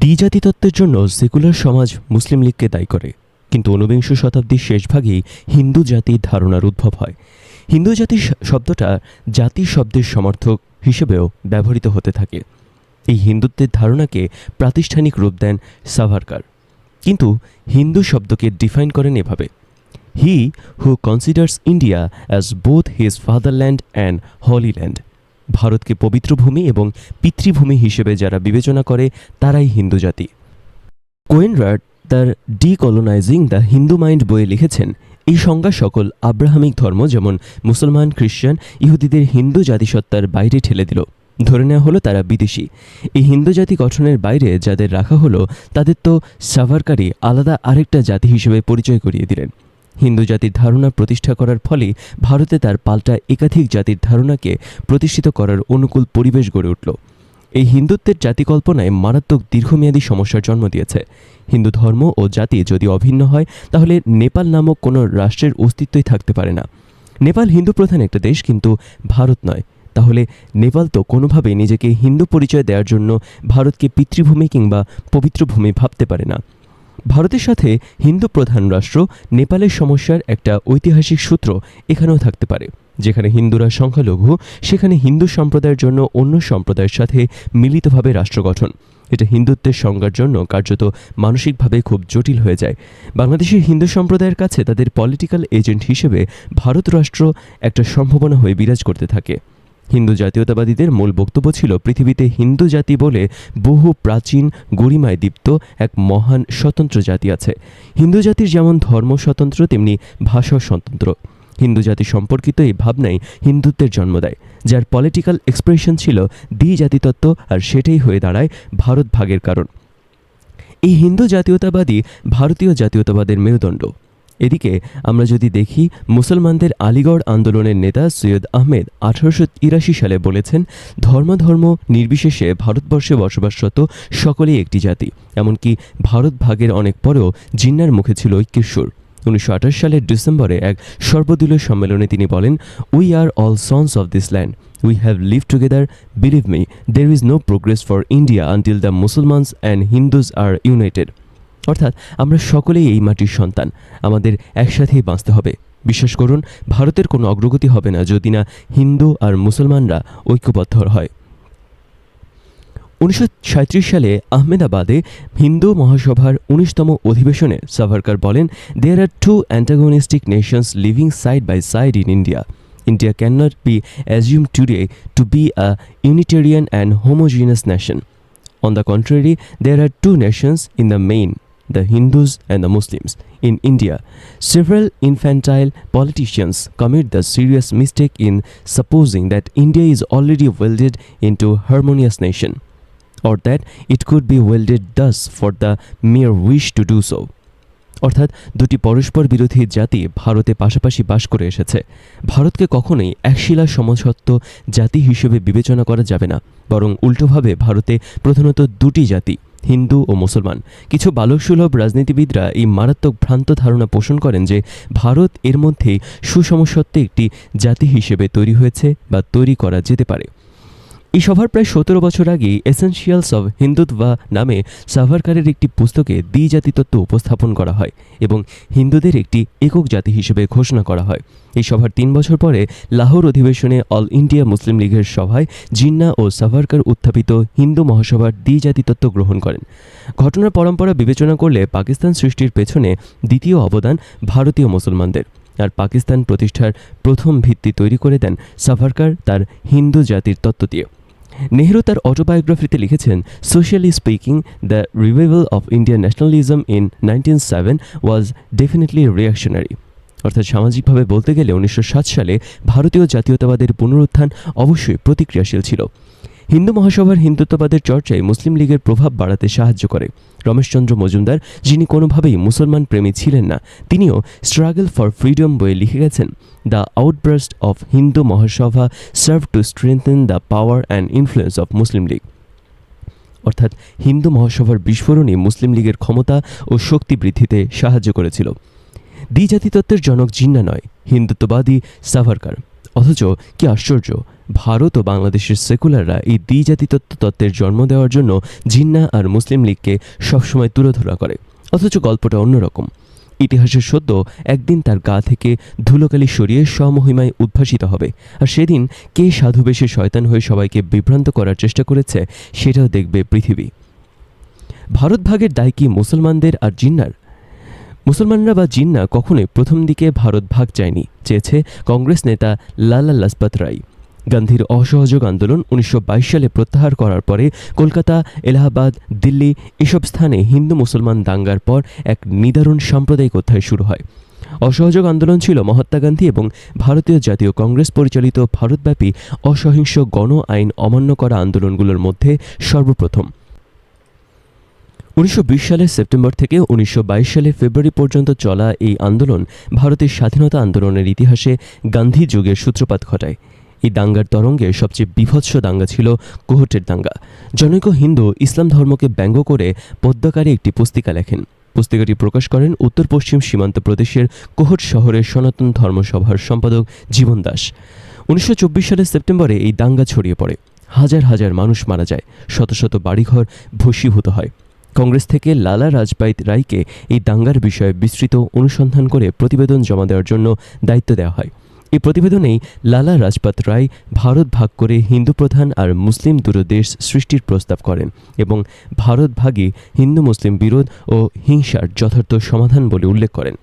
দ্বিজাতি তত্ত্বের জন্য সেকুলার সমাজ মুসলিম লীগকে দায়ী করে। কিন্তু ঊনবিংশ শতাব্দীর শেষভাগেই হিন্দু জাতির ধারণার উদ্ভব হয়। হিন্দু জাতি শব্দটা জাতি শব্দের সমর্থক হিসেবেও ব্যবহৃত হতে থাকে। এই হিন্দুত্বের ধারণাকে প্রাতিষ্ঠানিক রূপ দেন সাভারকার। কিন্তু হিন্দু শব্দকে ডিফাইন করেন এভাবে। He who considers India as both his fatherland and holy land ভারতকে পবিত্র ভূমি এবং পিতৃভূমি হিসেবে যারা বিবেচনা করে, তারাই হিন্দু জাতি। কোয়েনরাড তার ডিকলোনাইজিং দ্য হিন্দু মাইন্ড বইয়ে লিখেছেন, এই সংজ্ঞা সকল আব্রাহামিক ধর্ম, যেমন মুসলমান খ্রিস্টান ইহুদিদের হিন্দু জাতিসত্তার বাইরে ঠেলে দিল। ধরে নেওয়া হলো তারা বিদেশি। এই হিন্দু জাতি গঠনের বাইরে যাদের রাখা হলো, তাদের তো সাভারকারী আলাদা আরেকটা জাতি হিসেবে পরিচয় করিয়ে দিলেন। হিন্দু জাতির ধারণা প্রতিষ্ঠা করার ফলে ভারতে তার পাল্টা একাধিক জাতির ধারণাকে প্রতিষ্ঠিত করার অনুকূল পরিবেশ গড়ে উঠল। এই হিন্দুত্বের জাতি কল্পনায় মারাত্মক দীর্ঘমেয়াদী সমস্যার জন্ম দিয়েছে। হিন্দু ধর্ম ও জাতি যদি অভিন্ন হয়, তাহলে নেপাল নামক কোনো রাষ্ট্রের অস্তিত্বই থাকতে পারে না। নেপাল হিন্দু প্রধান একটা দেশ, কিন্তু ভারত নয়। তাহলে নেপাল তো কোনোভাবেই নিজেকে হিন্দু পরিচয় দেওয়ার জন্য ভারতকে পিতৃভূমি কিংবা পবিত্র ভূমি ভাবতে পারে না। ভারতের সাথে হিন্দু প্রধান রাষ্ট্র নেপালের সমস্যার একটা ঐতিহাসিক সূত্র এখানেও থাকতে পারে, যেখানে হিন্দুরা সংখ্যালঘু, সেখানে হিন্দু সম্প্রদায়ের জন্য অন্য সম্প্রদায়ের সাথে মিলিতভাবে রাষ্ট্র গঠন। এটা হিন্দুত্বের সংজ্ঞার জন্য কার্যত মানসিকভাবে খুব জটিল হয়ে যায়। বাংলাদেশের হিন্দু সম্প্রদায়ের কাছে তাদের পলিটিক্যাল এজেন্ট হিসেবে ভারত রাষ্ট্র একটা সম্ভাবনা হয়ে বিরাজ করতে থাকে। হিন্দু জাতীয়তাবাদীদের মূল বক্তব্য ছিল পৃথিবীতে হিন্দু জাতি বলে বহু প্রাচীন গরিমায় দীপ্ত এক মহান স্বতন্ত্র জাতি আছে। হিন্দু জাতির যেমন ধর্ম স্বতন্ত্র, তেমনি ভাষা স্বতন্ত্র। হিন্দু জাতি সম্পর্কিত এই ভাবনাই হিন্দুত্বের জন্ম দেয়, যার পলিটিক্যাল এক্সপ্রেশন ছিল দ্বি জাতিতত্ত্ব আর সেটাই হয়ে দাঁড়ায় ভারত ভাগের কারণ। এই হিন্দু জাতীয়তাবাদী ভারতীয় জাতীয়তাবাদের মেরুদণ্ড। এদিকে আমরা যদি দেখি, মুসলমানদের আলিগড় আন্দোলনের নেতা সৈয়দ আহমেদ আঠারোশো তিরাশি সালে বলেছেন ধর্ম ধর্ম নির্বিশেষে ভারতবর্ষে বসবাসরত সকলেই একটি জাতি। এমনকি ভারত ভাগের অনেক পরেও জিন্নার মুখে ছিল ঐক্যের সুর। উনিশশো আঠাশ সালের ডিসেম্বরে এক সর্বদলীয় সম্মেলনে তিনি বলেন we are all sons of this land we have live together believe me there is no progress for India until the Musalmans and Hindus are united অর্থাৎ আমরা সকলেই এই মাটির সন্তান। আমাদের একসাথেই বাঁচতে হবে। বিশ্বাস করুন ভারতের কোনো অগ্রগতি হবে না যদি না হিন্দু আর মুসলমানরা ঐক্যবদ্ধ হয়। উনিশশো সালে আহমেদাবাদে হিন্দু মহাসভার উনিশতম অধিবেশনে সাভারকার বলেন there are two antagonistic nations living side by side in India India can not be assume today to be a unitarian and homogeneous nation On the contrary, there are two nations in the main. The Hindus and the Muslims. In India, several infantile politicians commit the serious mistake in supposing that India is already welded into harmonious nation, or that it could be welded thus for the mere wish to do so. অর্থাৎ দুটি পরস্পর বিরোধী জাতি ভারতে পাশাপাশি বাস করে এসেছে ভারতকে কখনোই একশিলা সমসত্ব জাতি হিসেবে বিবেচনা করা যাবে না বরং উল্টোভাবে ভারতে প্রধানত দুটি জাতি হিন্দু ও মুসলমান। কিছু বালকসুলভ রাজনীতিবিদরা এই মারাত্মক ভ্রান্ত ধারণা পোষণ করেন যে, ভারত এর মধ্যেই সুসমসত্ত্বে একটি জাতি হিসেবে তৈরি হয়েছে বা তৈরি করা যেতে পারে। এই সভার প্রায় সতেরো বছর আগে এসেনশিয়ালস অব হিন্দুত্বা নামে সাভারকারের একটি পুস্তকে দ্বিজাতি তত্ত্ব উপস্থাপন করা হয় এবং হিন্দুদের একটি একক জাতি হিসেবে ঘোষণা করা হয়। এই সভার তিন বছর পরে লাহোর অধিবেশনে অল ইন্ডিয়া মুসলিম লীগের সভায় জিন্না ও সাভারকার উত্থাপিত হিন্দু মহাসভার দ্বিজাতি তত্ত্ব গ্রহণ করেন। ঘটনার পরম্পরা বিবেচনা করলে পাকিস্তান সৃষ্টির পেছনে দ্বিতীয় অবদান ভারতীয় মুসলমানদের। আর পাকিস্তান প্রতিষ্ঠার প্রথম ভিত্তি তৈরি করে দেন সাভারকার তার হিন্দু জাতির তত্ত্ব দিয়ে। নেহরু তার অটোবায়োগ্রাফিতে লিখেছেন socially speaking the revival of Indian nationalism in nineteen seven was definitely reactionary অর্থাৎ সামাজিকভাবে বলতে গেলে উনিশশো সাত সালে ভারতীয় জাতীয়তাবাদের পুনরুত্থান অবশ্যই প্রতিক্রিয়াশীল ছিল। হিন্দু মহাসভার হিন্দুত্ববাদের চর্চায় মুসলিম লীগের প্রভাব বাড়াতে সাহায্য করে। রমেশচন্দ্র মজুমদার, যিনি কোনোভাবেই মুসলমান প্রেমী ছিলেন না, তিনিও স্ট্রাগল ফর ফ্রিডম বইয়ে লিখে গেছেন the outburst of Hindu Mahasabha serve to strengthen the power and influence of Muslim League অর্থাৎ হিন্দু মহাসভার বিস্ফোরণই মুসলিম লীগের ক্ষমতা ও শক্তি বৃদ্ধিতে সাহায্য করেছিল। দ্বিজাতি তত্ত্বের জনক জিন্না নয়, হিন্দুত্ববাদী সাভারকার। অথচ কি আশ্চর্য ভারত ও বাংলাদেশের সেকুলাররা এই দ্বিজাতিতত্ত্ব তত্ত্বের জন্ম দেওয়ার জন্য জিন্না আর মুসলিম লীগকে সবসময় তুলোধরা করে। অথচ গল্পটা অন্যরকম। ইতিহাসের সদ্য একদিন তার গা থেকে ধুলোকালি সরিয়ে স্বমহিমায় উদ্ভাসিত হবে। আর সেদিন কে সাধু বেশে শয়তান হয়ে সবাইকে বিভ্রান্ত করার চেষ্টা করেছে, সেটাও দেখবে পৃথিবী। ভারত ভাগের দায় কি মুসলমানদের আর জিন্নার? মুসলমানরা বা জিন্না কখনোই প্রথম দিকে ভারত ভাগ চায়নি, চেয়েছে কংগ্রেস নেতা লালা লাজপত রায়। গান্ধীর অসহযোগ আন্দোলন উনিশশো বাইশ সালে প্রত্যাহার করার পরে কলকাতা, এলাহাবাদ, দিল্লি এসব স্থানে হিন্দু মুসলমান দাঙ্গার পর এক নিদারুণ সাম্প্রদায়িক অধ্যায় শুরু হয়। অসহযোগ আন্দোলন ছিল মহাত্মা গান্ধী এবং ভারতীয় জাতীয় কংগ্রেস পরিচালিত ভারতব্যাপী অসহিংস গণ আইন অমান্য করা আন্দোলনগুলোর মধ্যে সর্বপ্রথম। উনিশশো বিশ সালের সেপ্টেম্বর থেকে উনিশশো বাইশ সালে ফেব্রুয়ারি পর্যন্ত চলা এই আন্দোলন ভারতের স্বাধীনতা আন্দোলনের ইতিহাসে গান্ধী যুগের সূত্রপাত ঘটায়। এই দাঙ্গার তরঙ্গে সবচেয়ে বিভৎস দাঙ্গা ছিল কোহটের দাঙ্গা। জনৈক হিন্দু ইসলাম ধর্মকে ব্যঙ্গ করে পদ্মাকারে একটি পুস্তিকা লেখেন। পুস্তিকাটি প্রকাশ করেন উত্তর পশ্চিম সীমান্ত প্রদেশের কোহট শহরের সনাতন ধর্মসভার সম্পাদক জীবন দাস। উনিশশো চব্বিশ সালের সেপ্টেম্বরে এই দাঙ্গা ছড়িয়ে পড়ে। হাজার হাজার মানুষ মারা যায়, শত শত বাড়িঘর ভস্মীভূত হয়। কংগ্রেস থেকে লালা রাজবাইত রায়কে এই দাঙ্গার বিষয়ে বিস্তৃত অনুসন্ধান করে প্রতিবেদন জমা দেওয়ার জন্য দায়িত্ব দেওয়া হয়। এই প্রতিবেদনেই লালা রাজপাত রায় ভারত ভাগ করে হিন্দু প্রধান আর মুসলিম দুটো দেশ সৃষ্টির প্রস্তাব করেন এবং ভারত ভাগে হিন্দু মুসলিম বিরোধ ও হিংসার যথার্থ সমাধান বলে উল্লেখ করেন।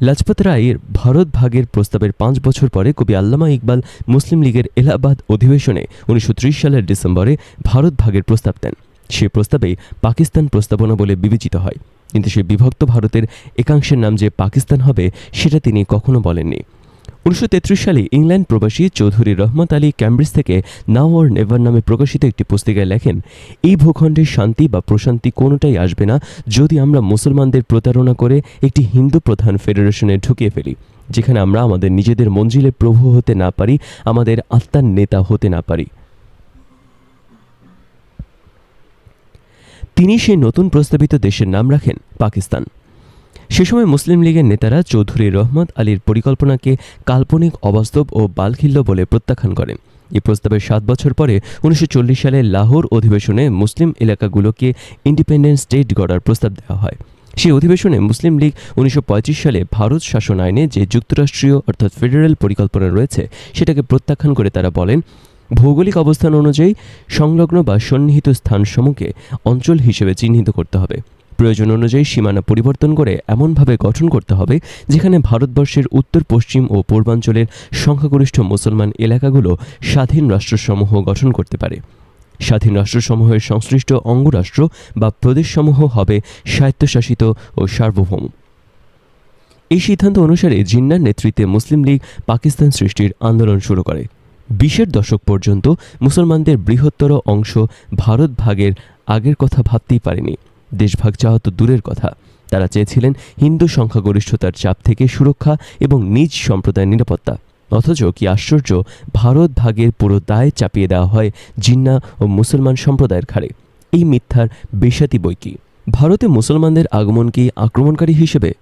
লাজপত রায়ের ভারত ভাগের প্রস্তাবের পাঁচ বছর পরে কবি আল্লামা ইকবাল মুসলিম লীগের এলাহাবাদ অধিবেশনে উনিশশো ত্রিশ সালের ডিসেম্বরে ভারত ভাগের প্রস্তাব দেন। সে প্রস্তাবেই পাকিস্তান প্রস্তাবনা বলে বিবেচিত হয়। কিন্তু সে বিভক্ত ভারতের একাংশের নাম যে পাকিস্তান হবে, সেটা তিনি কখনো বলেননি। উনিশশো তেত্রিশ সালে ইংল্যান্ড প্রবাসী চৌধুরী রহমত আলী ক্যামব্রিজ থেকে নাও অর নেভার নামে প্রকাশিত একটি পুস্তিকায় লেখেন, এই ভূখণ্ডের শান্তি বা প্রশান্তি কোনোটাই আসবে না যদি আমরা মুসলমানদের প্রতারণা করে একটি হিন্দু প্রধান ফেডারেশনে ঢুকিয়ে ফেলি, যেখানে আমরা আমাদের নিজেদের মঞ্জিলে প্রভু হতে না পারি, আমাদের আত্মার নেতা হতে না পারি। তিনি সেই নতুন প্রস্তাবিত দেশের নাম রাখেন, পাকিস্তান। সে সময় মুসলিম লীগের নেতারা চৌধুরী রহমত আলীর পরিকল্পনাকে কাল্পনিক অবাস্তব ও বালখিল্য বলে প্রত্যাখ্যান করেন। এই প্রস্তাবের সাত বছর পরে উনিশশো চল্লিশ সালে লাহোর অধিবেশনে মুসলিম এলাকাগুলোকে ইন্ডিপেন্ডেন্ট স্টেট গড়ার প্রস্তাব দেওয়া হয়। সেই অধিবেশনে মুসলিম লীগ উনিশশো পঁয়ত্রিশ সালে ভারত শাসন আইনে যে যুক্তরাষ্ট্রীয় অর্থাৎ ফেডারেল পরিকল্পনা রয়েছে, সেটাকে প্রত্যাখ্যান করে তারা বলেন, ভৌগোলিক অবস্থান অনুযায়ী সংলগ্ন বা সন্নিহিত স্থানসমূহকে অঞ্চল হিসেবে চিহ্নিত করতে হবে। প্রয়োজন অনুযায়ী সীমানা পরিবর্তন করে এমনভাবে গঠন করতে হবে, যেখানে ভারতবর্ষের উত্তর, পশ্চিম ও পূর্বাঞ্চলের সংখ্যাগরিষ্ঠ মুসলমান এলাকাগুলো স্বাধীন রাষ্ট্রসমূহ গঠন করতে পারে। স্বাধীন রাষ্ট্রসমূহের সংশ্লিষ্ট অঙ্গরাষ্ট্র বা প্রদেশসমূহ হবে স্বায়ত্তশাসিত ও সার্বভৌম। এই সিদ্ধান্ত অনুসারে জিন্নার নেতৃত্বে মুসলিম লীগ পাকিস্তান সৃষ্টির আন্দোলন শুরু করে। বিশের দশক পর্যন্ত মুসলমানদের বৃহত্তর অংশ ভারত ভাগের আগের কথা ভাবতেই পারেনি। দেশভাগ চাওয়া তো দূরের কথা। তারা চেয়েছিলেন হিন্দু সংখ্যাগরিষ্ঠতার চাপ থেকে সুরক্ষা এবং নিজ সম্প্রদায়ের নিরাপত্তা। অথচ কি আশ্চর্য, ভারত ভাগের পুরো দায় চাপিয়ে দেওয়া হয় জিন্না ও মুসলমান সম্প্রদায়ের ঘাড়ে। এই মিথ্যার বেশাতি বই কি? ভারতে মুসলমানদের আগমন কি আক্রমণকারী হিসেবে?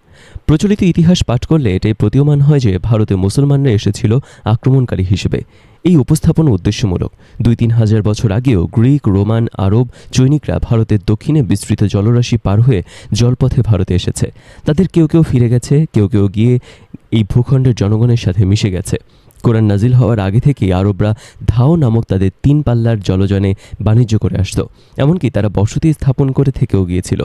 প্রচলিত ইতিহাস পাঠ করলে এটাই প্রতীয়মান হয় যে ভারতে মুসলমানরা এসেছিল আক্রমণকারী হিসেবে। এই উপস্থাপন উদ্দেশ্যমূলক। দুই তিন হাজার বছর আগেও গ্রিক, রোমান, আরব চৈনিকরা ভারতের দক্ষিণে বিস্তৃত জলরাশি পার হয়ে জলপথে ভারতে এসেছে। তাদের কেউ কেউ ফিরে গেছে, কেউ কেউ গিয়ে এই ভূখণ্ডের জনগণের সাথে মিশে গেছে। কোরআন নাজিল হওয়ার আগে থেকেই আরবরা ধাও নামক তাদের তিন পাল্লার জলজনে বাণিজ্য করে আসতো। এমনকি তারা বসতি স্থাপন করে থেকেও গিয়েছিল।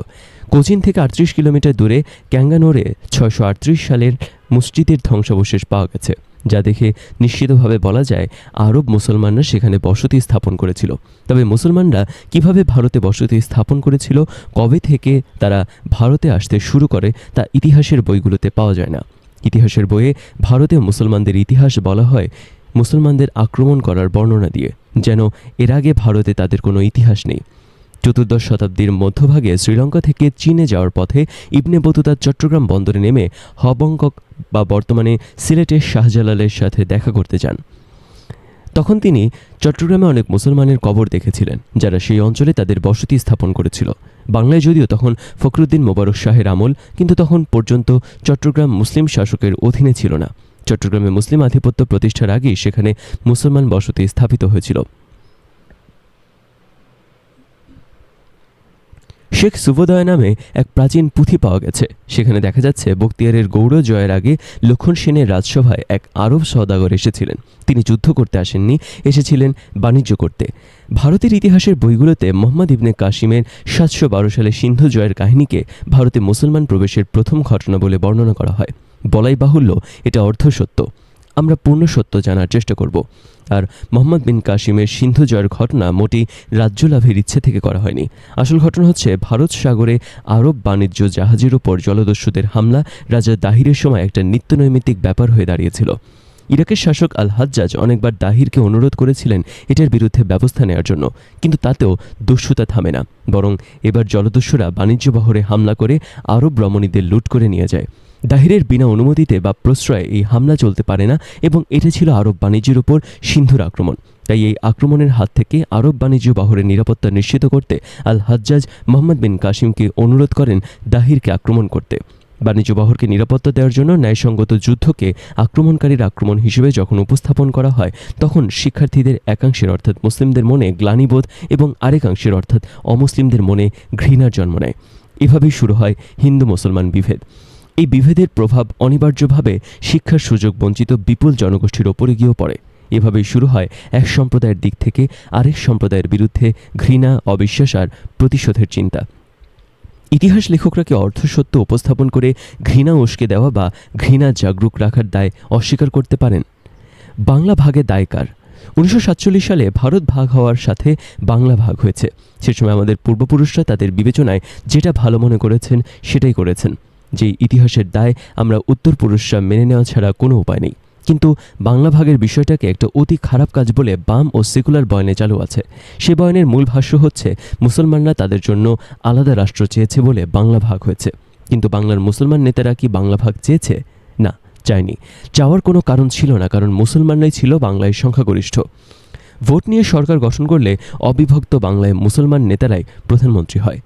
কোচিন থেকে আটত্রিশ কিলোমিটার দূরে ক্যাঙ্গানোরে ছয়শো আটত্রিশ সালের মসজিদের ধ্বংসাবশেষ পাওয়া গেছে। যা দেখে নিশ্চিতভাবে বলা যায় আরব মুসলমানরা সেখানে বসতি স্থাপন করেছিল। তবে মুসলমানরা কীভাবে ভারতে বসতি স্থাপন করেছিল, কবে থেকে তারা ভারতে আসতে শুরু করে, তা ইতিহাসের বইগুলোতে পাওয়া যায় না। ইতিহাসের বইয়ে ভারতে মুসলমানদের ইতিহাস বলা হয় মুসলমানদের আক্রমণ করার বর্ণনা দিয়ে, যেন এর আগে ভারতে তাদের কোনো ইতিহাস নেই। চতুর্দশ শতাব্দীর মধ্যভাগে শ্রীলঙ্কা থেকে চীনে যাওয়ার পথে ইবনে বতুতা চট্টগ্রাম বন্দরে নেমে হবঙ্কক বা বর্তমানে সিলেটের শাহজালালের সাথে দেখা করতে যান। তখন তিনি চট্টগ্রামে অনেক মুসলমানের কবর দেখেছিলেন, যারা সেই অঞ্চলে তাদের বসতি স্থাপন করেছিল। বাংলায় যদিও তখন ফখরুদ্দিন মোবারক শাহের আমল, কিন্তু তখন পর্যন্ত চট্টগ্রাম মুসলিম শাসকের অধীনে ছিল না। চট্টগ্রামে মুসলিম আধিপত্য প্রতিষ্ঠার আগেই সেখানে মুসলমান বসতি স্থাপিত হয়েছিল। শেখ সুবোদয় নামে এক প্রাচীন পুঁথি পাওয়া গেছে। সেখানে দেখা যাচ্ছে বক্তিয়ারের গৌড় জয়ের আগে লক্ষণ সেনের রাজসভায় এক আরব সওদাগর এসেছিলেন। তিনি যুদ্ধ করতে আসেননি, এসেছিলেন বাণিজ্য করতে। ভারতের ইতিহাসের বইগুলোতে মোহাম্মদ ইবনে কাশিমের সাতশো বারো সালে সিন্ধু জয়ের কাহিনীকে ভারতে মুসলমান প্রবেশের প্রথম ঘটনা বলে বর্ণনা করা হয়। বলাই বাহুল্য, এটা অর্ধসত্য আমরা পূর্ণ সত্য জানার চেষ্টা করব। আর মোহাম্মদ বিন কাশিমের সিন্ধু জয়ের ঘটনা মোটেই রাজ্য লাভের ইচ্ছে থেকে করা হয়নি। আসল ঘটনা হচ্ছে, ভারত সাগরে আরব বাণিজ্য জাহাজের উপর জলদস্যুদের হামলা রাজা দাহিরের সময় একটা নিত্যনৈমিত্তিক ব্যাপার হয়ে দাঁড়িয়েছিল। ইরাকের শাসক আল হাজ্জাজ অনেকবার দাহিরকে অনুরোধ করেছিলেন এটার বিরুদ্ধে ব্যবস্থা নেওয়ার জন্য, কিন্তু তাতেও দস্যুতা থামে না, বরং এবার জলদস্যুরা বাণিজ্য বহরে হামলা করে আরব রমণীদের লুট করে নিয়ে যায়। দাহিরের বিনা অনুমতিতে বা প্রশ্রয়ে এই হামলা চলতে পারে না এবং এটা ছিল আরব বাণিজ্যের উপর সিন্ধুর আক্রমণ। তাই এই আক্রমণের হাত থেকে আরব বাণিজ্য বাহরের নিরাপত্তা নিশ্চিত করতে আল হাজ্জাজ মোহাম্মদ বিন কাসিমকে অনুরোধ করেন দাহিরকে আক্রমণ করতে। বাণিজ্য বহরকে নিরাপত্তা দেওয়ার জন্য ন্যায়সঙ্গত যুদ্ধকে আক্রমণকারীর আক্রমণ হিসেবে যখন উপস্থাপন করা হয়, তখন শিক্ষার্থীদের একাংশের অর্থাৎ মুসলিমদের মনে গ্লানিবোধ এবং আরেকাংশের অর্থাৎ অমুসলিমদের মনে ঘৃণার জন্ম নেয়। এভাবেই শুরু হয় হিন্দু মুসলমান বিভেদ। এই বিভেদের প্রভাব অনিবার্যভাবে শিক্ষার সুযোগ বঞ্চিত বিপুল জনগোষ্ঠীর ওপরে গিয়েও পড়ে। এভাবেই শুরু হয় এক সম্প্রদায়ের দিক থেকে আরেক সম্প্রদায়ের বিরুদ্ধে ঘৃণা, অবিশ্বাস আর প্রতিশোধের চিন্তা। ইতিহাস লেখকরাকে অর্ধসত্য উপস্থাপন করে ঘৃণা উস্কে দেওয়া বা ঘৃণা জাগরুক রাখার দায় অস্বীকার করতে পারেন। বাংলা ভাগে দায়কার উনিশশো সাতচল্লিশ সালে ভারত ভাগ হওয়ার সাথে বাংলা ভাগ হয়েছে। সে সময় আমাদের পূর্বপুরুষরা তাদের বিবেচনায় যেটা ভালো মনে করেছেন সেটাই করেছেন। যেই ইতিহাসের দায় আমরা উত্তর পুরুষরা মেনে নেওয়া ছাড়া কোনো উপায় নেই। কিন্তু বাংলা ভাগের বিষয়টাকে একটা অতি খারাপ কাজ বলে বাম ও সেকুলার বয়নে চালু আছে। সে বয়নের মূল ভাষ্য হচ্ছে, মুসলমানরা তাদের জন্য আলাদা রাষ্ট্র চেয়েছে বলে বাংলা ভাগ হয়েছে। কিন্তু বাংলার মুসলমান নেতারা কি বাংলা ভাগ চেয়েছে? না, চায়নি। চাওয়ার কোনো কারণ ছিল না, কারণ মুসলমানরাই ছিল বাংলায় সংখ্যাগরিষ্ঠ। ভোট নিয়ে সরকার গঠন করলে অবিভক্ত বাংলায় মুসলমান নেতারাই প্রধানমন্ত্রী হয়।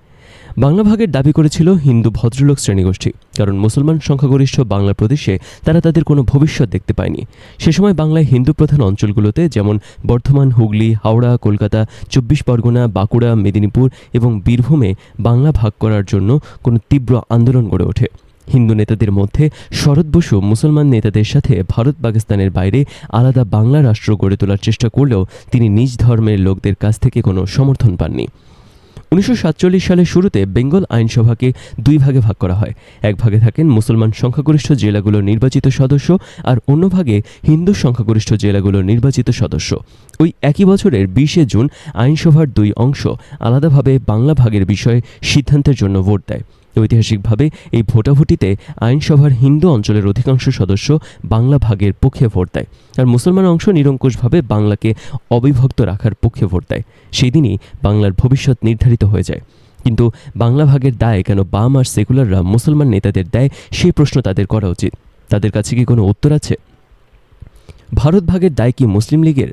বাংলা ভাগের দাবি করেছিল হিন্দু ভদ্রলোক শ্রেণীগোষ্ঠী, কারণ মুসলমান সংখ্যাগরিষ্ঠ বাংলা প্রদেশে তারা তাদের কোনো ভবিষ্যৎ দেখতে পায়নি। সে সময় বাংলায় হিন্দু প্রধান অঞ্চলগুলোতে যেমন বর্ধমান, হুগলি, হাওড়া, কলকাতা, চব্বিশ পরগনা, বাঁকুড়া, মেদিনীপুর এবং বীরভূমে বাংলা ভাগ করার জন্য কোনো তীব্র আন্দোলন গড়ে ওঠে। হিন্দু নেতাদের মধ্যে শরৎ বসু মুসলমান নেতাদের সাথে ভারত পাকিস্তানের বাইরে আলাদা বাংলা রাষ্ট্র গড়ে তোলার চেষ্টা করলেও তিনি নিজ ধর্মের লোকদের কাছ থেকে কোনো সমর্থন পাননি। উনিশশো সাতচল্লিশ সালের শুরুতে বেঙ্গল আইনসভাকে দুই ভাগে ভাগ করা হয়। এক ভাগে থাকেন মুসলমান সংখ্যাগরিষ্ঠ জেলাগুলোর নির্বাচিত সদস্য আর অন্য ভাগে হিন্দু সংখ্যাগরিষ্ঠ জেলাগুলোর নির্বাচিত সদস্য। ওই একই বছরের বিশে জুন আইনসভার দুই অংশ আলাদাভাবে বাংলা ভাগের বিষয়ে সিদ্ধান্তের জন্য ভোট দেয়। ঐতিহাসিকভাবে এই ভোটাভুটিতে আইনসভার হিন্দু অঞ্চলের অধিকাংশ সদস্য বাংলা ভাগের পক্ষে ভোট দেয় আর মুসলমান অংশ নিরঙ্কুশভাবে বাংলাকে অবিভক্ত রাখার পক্ষে ভোট দেয়। সেই দিনই বাংলার ভবিষ্যৎ নির্ধারিত হয়ে যায়। কিন্তু বাংলা ভাগের দায় কেন বাম আর সেকুলাররা মুসলমান নেতাদের দেয়, সেই প্রশ্ন তাদের করা উচিত। তাদের কাছে কি কোনো উত্তর আছে? ভারত ভাগের দায় কি মুসলিম লীগের?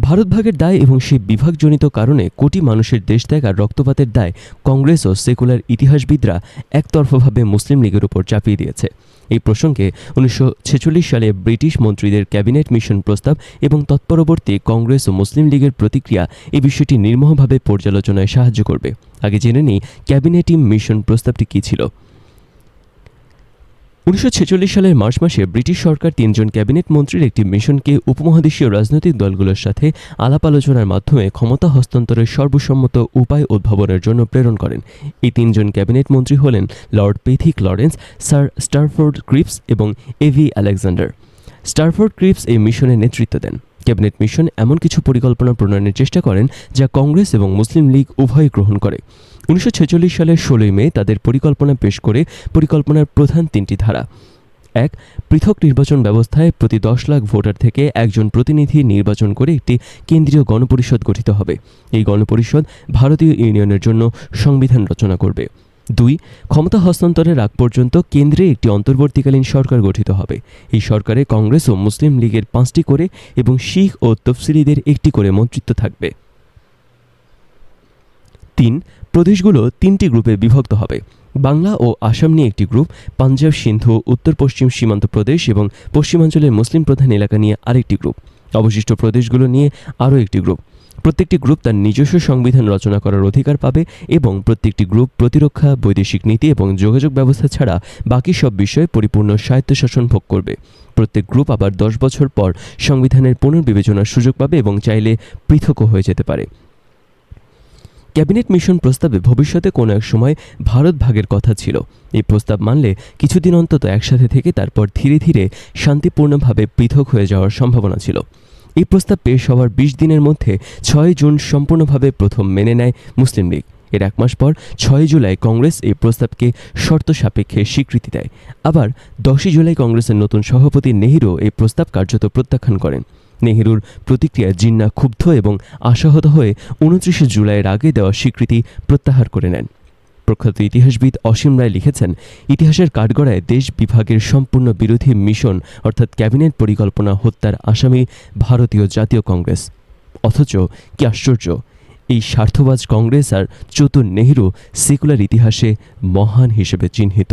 ভারত ভাগের দায় এবং সেই বিভাগজনিত কারণে কোটি মানুষের দেশ ত্যাগ আর রক্তপাতের দায় কংগ্রেস ও সেকুলার ইতিহাসবিদরা একতরফাভাবে মুসলিম লীগের উপর চাপিয়ে দিয়েছে। এই প্রসঙ্গে উনিশশো ছেচল্লিশ সালে ব্রিটিশ মন্ত্রীদের ক্যাবিনেট মিশন প্রস্তাব এবং তৎপরবর্তী কংগ্রেস ও মুসলিম লীগের প্রতিক্রিয়া এই বিষয়টি নির্মোহভাবে পর্যালোচনায় সাহায্য করবে। আগে জেনে নিই, ক্যাবিনেট মিশন প্রস্তাবটি কী ছিল। উনিশশো ছেচল্লিশ সালের মার্চ মাসে ব্রিটিশ সরকার তিনজন ক্যাবিনেট মন্ত্রীর একটি মিশনকে উপমহাদেশীয় রাজনৈতিক দলগুলোর সাথে আলাপ আলোচনার মাধ্যমে ক্ষমতা হস্তান্তরের সর্বসম্মত উপায় উদ্ভাবনের জন্য প্রেরণ করেন। এই তিনজন ক্যাবিনেট মন্ত্রী হলেন Lord Pethick Lawrence, sir Stafford Cripps এবং A V Alexander. Stafford Cripps এই মিশনের নেতৃত্ব দেন। ক্যাবিনেট মিশন এমন কিছু পরিকল্পনা প্রণয়নের চেষ্টা করেন যা কংগ্রেস এবং মুসলিম লীগ উভয়ই গ্রহণ করে। উনিশশো ছেচল্লিশ সালের ষোলোই মে তাদের পরিকল্পনা পেশ করে পরিকল্পনার প্রধান তিনটি ধারা। এক, পৃথক নির্বাচন ব্যবস্থায় প্রতি দশ লাখ ভোটার থেকে একজন প্রতিনিধি নির্বাচন করে একটি কেন্দ্রীয় গণপরিষদ গঠিত হবে। এই গণপরিষদ ভারতীয় ইউনিয়নের জন্য সংবিধান রচনা করবে। দুই, ক্ষমতা হস্তান্তরের আগ পর্যন্ত কেন্দ্রে একটি অন্তর্বর্তীকালীন সরকার গঠিত হবে। এই সরকারে কংগ্রেস ও মুসলিম লীগের পাঁচটি করে এবং শিখ ও তফসিলিদের একটি করে মন্ত্রিত্ব থাকবে। তিন, প্রদেশগুলো তিনটি গ্রুপে বিভক্ত হবে। বাংলা ও আসাম নিয়ে একটি গ্রুপ, পাঞ্জাব, সিন্ধু, উত্তর পশ্চিম সীমান্ত প্রদেশ এবং পশ্চিমাঞ্চলের মুসলিম প্রধান এলাকা নিয়ে আরেকটি গ্রুপ। অবশিষ্ট প্রদেশগুলো নিয়ে আরও একটি গ্রুপ। প্রত্যেকটি গ্রুপ তার নিজস্ব সংবিধান রচনা করার অধিকার পাবে এবং প্রত্যেকটি গ্রুপ প্রতিরক্ষা, বৈদেশিক নীতি এবং যোগাযোগ ব্যবস্থা ছাড়া বাকি সব বিষয়ে পরিপূর্ণ স্বায়ত্তশাসন ভোগ করবে। প্রত্যেক গ্রুপ আবার দশ বছর পর সংবিধানের পুনর্বিবেচনার সুযোগ পাবে এবং চাইলে পৃথকও হয়ে যেতে পারে। ক্যাবিনেট মিশন প্রস্তাবে ভবিষ্যতে কোনো এক সময় ভারত ভাগের কথা ছিল। এই প্রস্তাব মানলে কিছুদিন অন্তত একসাথে থেকে তারপর ধীরে ধীরে শান্তিপূর্ণভাবে পৃথক হয়ে যাওয়ার সম্ভাবনা ছিল। এই প্রস্তাব পেশ হওয়ার বিশ দিনের মধ্যে ছয় জুন সম্পূর্ণভাবে প্রথম মেনে নেয় মুসলিম লীগ। এর এক মাস পর ছয় জুলাই কংগ্রেস এই প্রস্তাবকে শর্ত সাপেক্ষে স্বীকৃতি দেয়। আবার দশই জুলাই কংগ্রেসের নতুন সভাপতি নেহেরু এই প্রস্তাব কার্যত প্রত্যাখ্যান করেন। নেহেরুর প্রতিক্রিয়া জিন্না ক্ষুব্ধ এবং আশাহত হয়ে উনত্রিশে জুলাইয়ের আগে দেওয়া স্বীকৃতি প্রত্যাহার করে নেন। প্রখ্যাত ইতিহাসবিদ অসীম রায় লিখেছেন, ইতিহাসের কাঠগড়ায় দেশ বিভাগের সম্পূর্ণ বিরোধী মিশন, অর্থাৎ ক্যাবিনেট পরিকল্পনা হত্যার আসামি ভারতীয় জাতীয় কংগ্রেস। অথচ কি আশ্চর্য, এই স্বার্থবাজ কংগ্রেস আর চতুর নেহরু সেকুলার ইতিহাসে মহান হিসেবে চিহ্নিত।